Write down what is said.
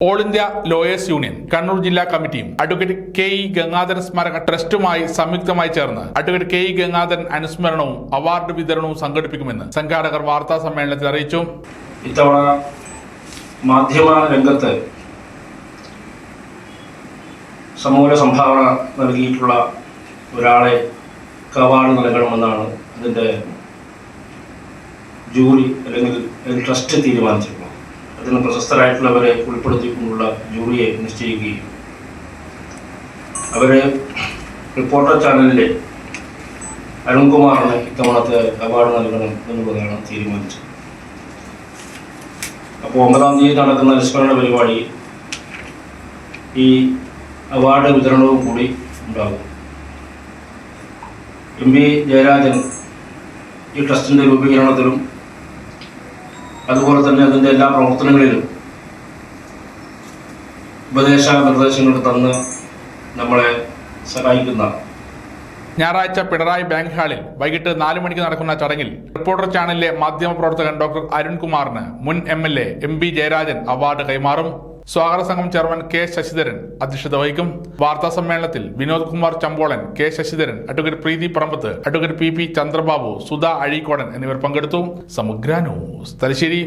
All India lawyers union Kannur ജില്ലാ കമ്മിറ്റിയും advocate K E Gangadharan സ്മാരക ട്രസ്റ്റുമായി സംയുക്തമായി ചേർന്ന് അഡ്വക്കേറ്റ് കെ ഇ ഗംഗാധരൻ അനുസ്മരണവും അവാർഡ് വിതരണവും സംഘടിപ്പിക്കുമെന്ന് സംഘാടകർ വാർത്താ സമ്മേളനത്തിൽ അറിയിച്ചു. ഇത്തവണ മാധ്യമ രംഗത്ത് സമൂല സംഭാവന നൽകിയിട്ടുള്ള ഒരാളെ അവാർഡ് നൽകണമെന്നാണ് അതിന്റെ ജൂറി അല്ലെങ്കിൽ ട്രസ്റ്റ് തീരുമാനിച്ചിട്ടുള്ളത് അതിന് പ്രശസ്തരായിട്ടുള്ളവരെ ഉൾപ്പെടുത്തിക്കൊണ്ടുള്ള ജൂറിയെ നിശ്ചയിക്കുകയും അവരെ റിപ്പോർട്ടർ ചാനലിലെ അരുൺകുമാറിന് ഇത്തവണത്തെ അവാർഡ് നൽകണം എന്നുള്ളതാണ് തീരുമാനിച്ചത്. അപ്പോൾ ഒമ്പതാം തീയതി നടക്കുന്ന അനുസ്മരണ പരിപാടി ഈ അവാർഡ് വിതരണവും കൂടി ഉണ്ടാകും. എം വി ജയരാജൻ ഈ ട്രസ്റ്റിന്റെ രൂപീകരണത്തിലും അതുപോലെ തന്നെ അതിന്റെ എല്ലാ പ്രവർത്തനങ്ങളിലും ഉപദേശ നിർദ്ദേശങ്ങൾ തന്ന് നമ്മളെ സഹായിക്കുന്ന ഞായറാഴ്ച പിണറായി ബാങ്ക് ഹാളിൽ വൈകിട്ട് നാല് മണിക്ക് നടക്കുന്ന ചടങ്ങിൽ റിപ്പോർട്ടർ ചാനലിലെ മാധ്യമപ്രവർത്തകൻ ഡോക്ടർ അരുൺകുമാറിന് മുൻ M L A M P Jayarajan award കൈമാറും. സ്വാഗത സംഘം ചെയർമാൻ കെ ശശിധരൻ അധ്യക്ഷത വഹിക്കും. വാർത്താ സമ്മേളനത്തിൽ Vinod Kumar Chambolan K Sasidharan advocate Preethi Parambath advocate P P Chandrababu Sudha Azhikodan എന്നിവർ പങ്കെടുത്തു. സമഗ്ര ന്യൂസ് തലശ്ശേരി.